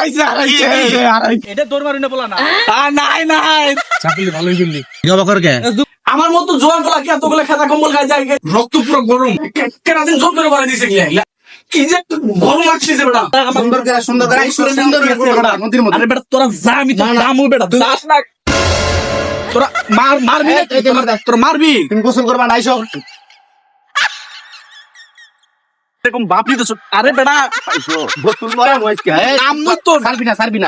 হারাইছে হারাইছে হারাইছে এটা তোর মারি বলা না আ, নাই নাই চাকরি ভালোই করলি জবা কর কে আমার মতো জোয়ান কি এতগুলো খেতা কম্বল গায়ে যায় রক্ত পুরো গরম কে- কেরাদিন জোর করে দিছে গিয়া কি যে গরম লাগছে বেটা সুন্দর করে সুন্দর করে সুন্দর বেটা নদীর মধ্যে আরে বেটা তোরা যা আমি তো দামু বেটা যাস না তোরা মার মারবি। তোরা মারবি তুমি গোসল করবা না আইসো এরকম বাপ নিতে আরে বেটা হইছে আমি তো সারবি না সারবি না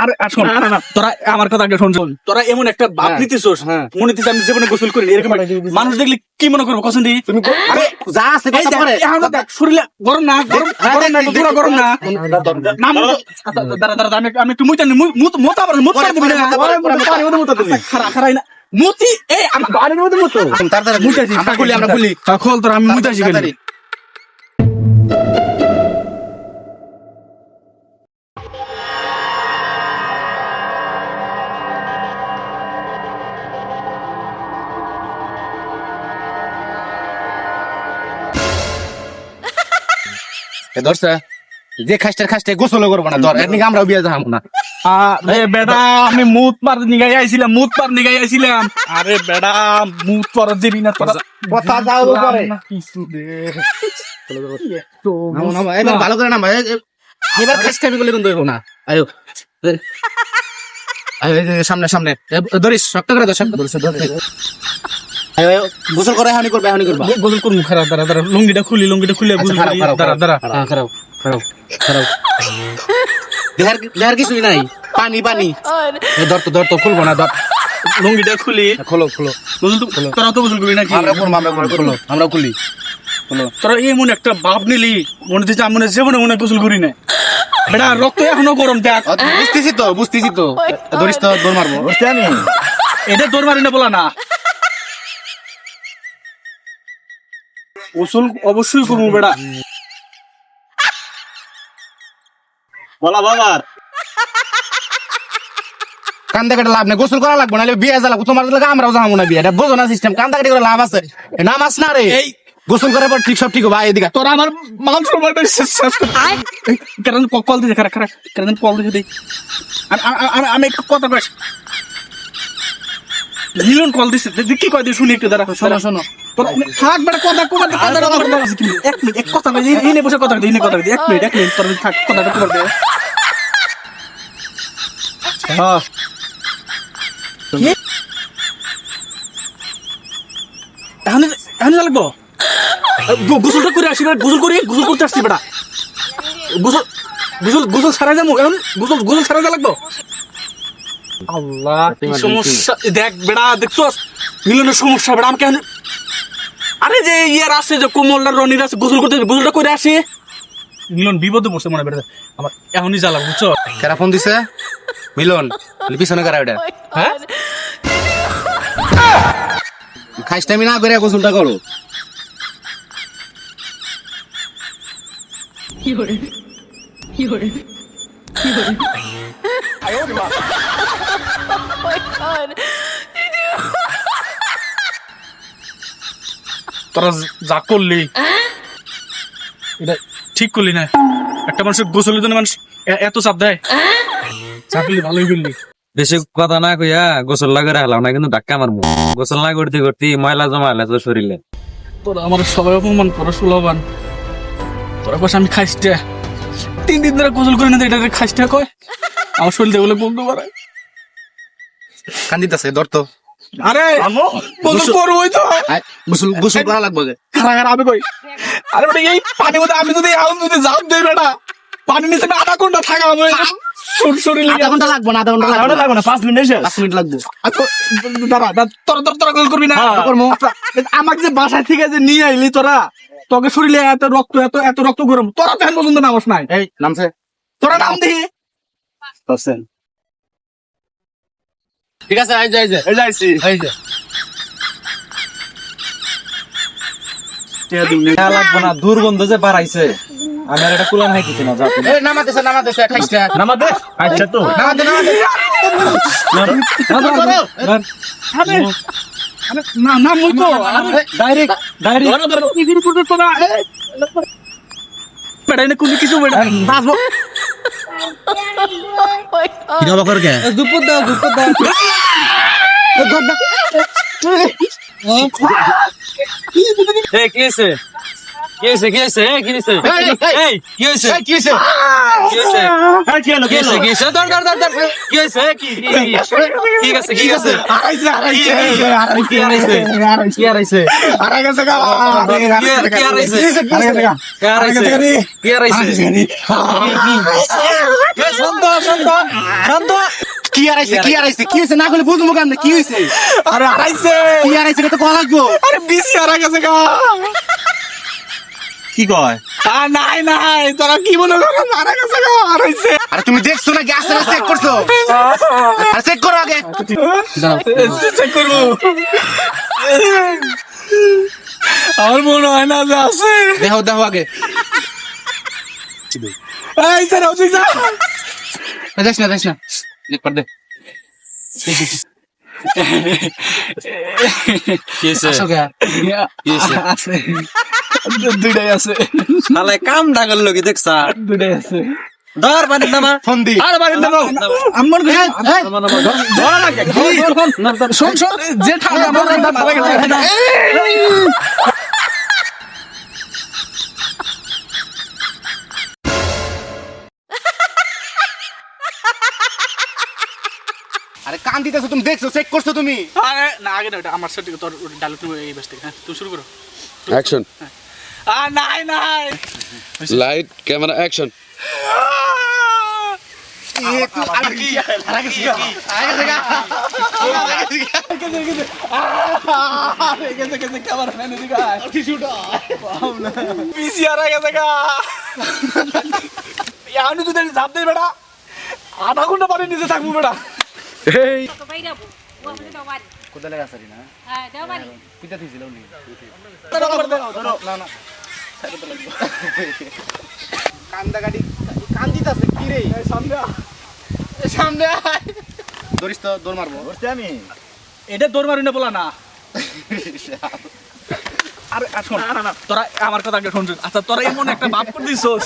আরে শোন তোরা আমার কথা আগে শোন শোন। তোরা এমন একটা বাপ হ্যাঁ। নিতেছোস হ্যাঁ। মনে হচ্ছে আমি জীবনে গোসল করি এরকম মানুষ দেখলে কি মনে করব কসন দি তুমি আরে যা আছে কথা দেখ, পরে দেখ, শরীরে গরম না গরম গরম না পুরো গরম না। না আচ্ছা, দাঁড়া দাঁড়া আমি আমি মুইতা মুত মুত আবার মুত করে দিবি না। খারা খারাই না। মুতি এই আমার গাড়ির মধ্যে মুত। তাড়াতাড়ি মুতাছি আমরা খুলি আমরা খুলি। খোল তোর আমি মুতাছি ধরছে যে খাসটার খাসটা গোসল করব না ধর আমরাও বিয়ে যাব না। বেটা আমি মুত পার নিগাই আইছিলাম মুত পার নিগাই আইছিলাম। আরে বেটা মুত পার দিবি না তোরা। কথা যাও পরে কিছু দে। এবার ভালো করে এ- এ- এবার খাসটা আমি করলে কিন্তু হইবো না। আয়ো আয়ো, সামনে সামনে। এ, ধরিস শক্ত করে ধর শক্ত ধরিস গোসল করে হানি করবে হানি করবা। গোসল করুন খারাপ দাঁড়া দাঁড়া। লুঙ্গিটা খুলি লুঙ্গিটা খুলে আচ্ছা, গোসল করি। দাঁড়া দাঁড়া। হ্যাঁ, খারাপ খারাপ খারাপ। দেহার দেহার কিছুই নাই। পানি পানি। ধর তো ধর তো খুলবো না ধর। লুঙ্গিটা খুলি। খোলো খোলো। গোসল তো তোরা তো গোসল করবি নাকি? আমরা করব আমরা করব খোলো। আমরা খুলি। খোলো। তোরা এমন একটা বাপ নিলি মনে হচ্ছে আমি মনে হয় জীবনে মনে হয় গোসল করি না বেটা রক্ত এখনও গরম দেখ। বুঝতেছি তো বুঝতেছি তো। ধরিস তো দৌড় মারবো। এটা তোর মারি না বলা না। গোসল অবশ্যই করব বেটা বলা বাবার। কান্দা কাটে লাভ নেই গোসল করা লাগবে না বিয়ে যা লাগবে তোমার লাগে আমরাও যাব না বিয়ে। এটা বোঝো না সিস্টেম কান্দা কাটে করে লাভ আছে। এ, নামাজ না রে। এই। গোসল করার পর ঠিক সব ঠিক হবে এদিকে তোরা আমার মান সম্মানটা শেষ শেষ করে। কল দিছে? খারাপ খারাপ। কেন কল দিছে দেই। আর আমি একটু কথা মিলন কল দিছে। দে- কি কয়? দিয়ে শুনি একটু দাঁড়া। শোনো শোনো। থাক বেটা কথা কমা কথা কথা এক মিনিট এক কথা কই বসে কথা কই কথা কই এক মিনিট এক মিনিট তোর থাক কথা কথা বলবে হ্যাঁ। এখন এখন লাগবো? গোসলটা করে আসি বেটা গোসল করি গোসল করতে আসছি বেটা। গোসল গোসল গোসল ছাড়া যাব এখন গোসল গোসল ছাড়া যা লাগবো। আল্লাহ সমস্যা? দেখ বেড়া দেখছস? মিলনের সমস্যা বেড়া আমাকে আরে যে ইয়ার আছে যে কোমলটা রনির আছে গোসল করতে গোসলটা করে আসি। মিলন বিপদে পড়ছে মনে বেড়া আমার এখনই জ্বালা বুঝছ? কেরা ফোন দিছে? মিলন পিছনে কারা ওটা হ্যাঁ? খাইস টাইমি না করে। গোসলটা করো তোরা যা করলি এটা ঠিক করলি না। একটা মানুষের গোসলের জন্য মানুষ এত চাপ দেয়। চাপলি ভালোই করলি। বেশি কথা না কইয়া গোসল লাগে রাখলাম না কিন্তু ধাক্কা মারবো গোসল না করতে করতে ময়লা জমা হলে তো শরীরে। তোরা আমার সবাই অপমান করো সুলভান। তোরা কস আমি খাইস্টে তিন দিন ধরে গোসল করে না এটা খাইস্টে কয়। আমার শরীর কান্দিতাছে ধর তো। আরে গোসল করবোই তো। গোসল গোসল করা লাগবে যে। খারা খারা আমি কই? আরে বেটা এই পানি মধ্যে আমি যদি আউন যদি দেই বেটা পানি নিচে আধা ঘণ্টা থাকা আমি শরীর আধা ঘণ্টা লাগবে না আধা ঘণ্টা লাগবে লাগবে না পাঁচ মিনিট পাঁচ মিনিট লাগবে। আচ্ছা, দাঁড়া দাঁড়া, তোরা তোরা তোরা গোল করবি না? করব। আচ্ছা, আমাকে যে বাসায় থেকে যে নিয়ে আইলি তোরা তোকে শরীরে এত রক্ত এত এত রক্ত গরম তোরা তো এখন পর্যন্ত নামস নাই। এই নামছে। তোরা নাম দিই ঠিক আছে আই যাই এই যাইছি এই যে লাগবো না দুর্গন্ধ যে বাড়াইছে আমি আর এটা কুলান হাইতেছি না যা তুমি। এই নামাতেছে নামাতেছে খাইসটা নামা দে আচ্ছা তো নামাতে নামাতে না না মুই তো ডাইরেক্ট ডাইরেক্ট এগিরি করতে তোরা বেড়া এনে কোনো কিছু বেড়া বাঁচবো কি বকর কে দুপুর দাও দুপুর দাও। এই কি হয়েছে? কি হইছে কি হইছে কি হইছে এই কি হইছে কি হলো কি হারাইছে কি হারাইছে কি হারাইছে হারাইছে হারাইছে হয়েছে না করলে বুঝব কেমনে কি হয়েছে আরে হারাইছে কি আড়াইছে তো কল লাগবো আরে বিসি হারা গেছে গা কি কয় আর নাই নাই তোরা কি মনে করো হারা গেছে গা হারাইছে আরে তুমি দেখছ না গ্যাস চেক করছ? আরে চেক করো আগে। চেক করব। আমার মনে হয় না যে আছে। দেখো দেখো আগে। এই স্যার তুই যা। দেখ না দেখ না। দেখ পড় দে। আসো কে আছে দুইটাই আছে। শালা কাম না করল কি দেখছা। দুইটাই আছে। ধর নামা। আরে বাড়ি দেবো আমার হ্যাঁ হ্যাঁ। নামা নামা। ধর লাগে শোন শোন। যে ঠান্ডা আমার ঠান্ডা লাগে আরে কান দিতেছো তুমি দেখছ চেক করছ তুমি। আরে না আগে না ওটা আমার সাথে তোর ডায়লগ এই বেশ থেকে হ্যাঁ তুমি শুরু করো। অ্যাকশন আর নাই নাই লাইট ক্যামেরা অ্যাকশন গেছে গেছে গেছে আধা ঘণ্টা পরে নিচে থাকব বেটা তো বাইরাবো ও আমাদের দাও বাড়ি কোথায় লাগা সারি না হ্যাঁ কান্দা গাড়ি কি রে? সামনে সামনে তো দৌড় মারবো। ধরছি আমি। এটা তোর মারি না বলা না। আর শোন তোরা আমার কথা শুনছো। শুনছিস আচ্ছা তোরা এমন একটা ভাব করে দিছস।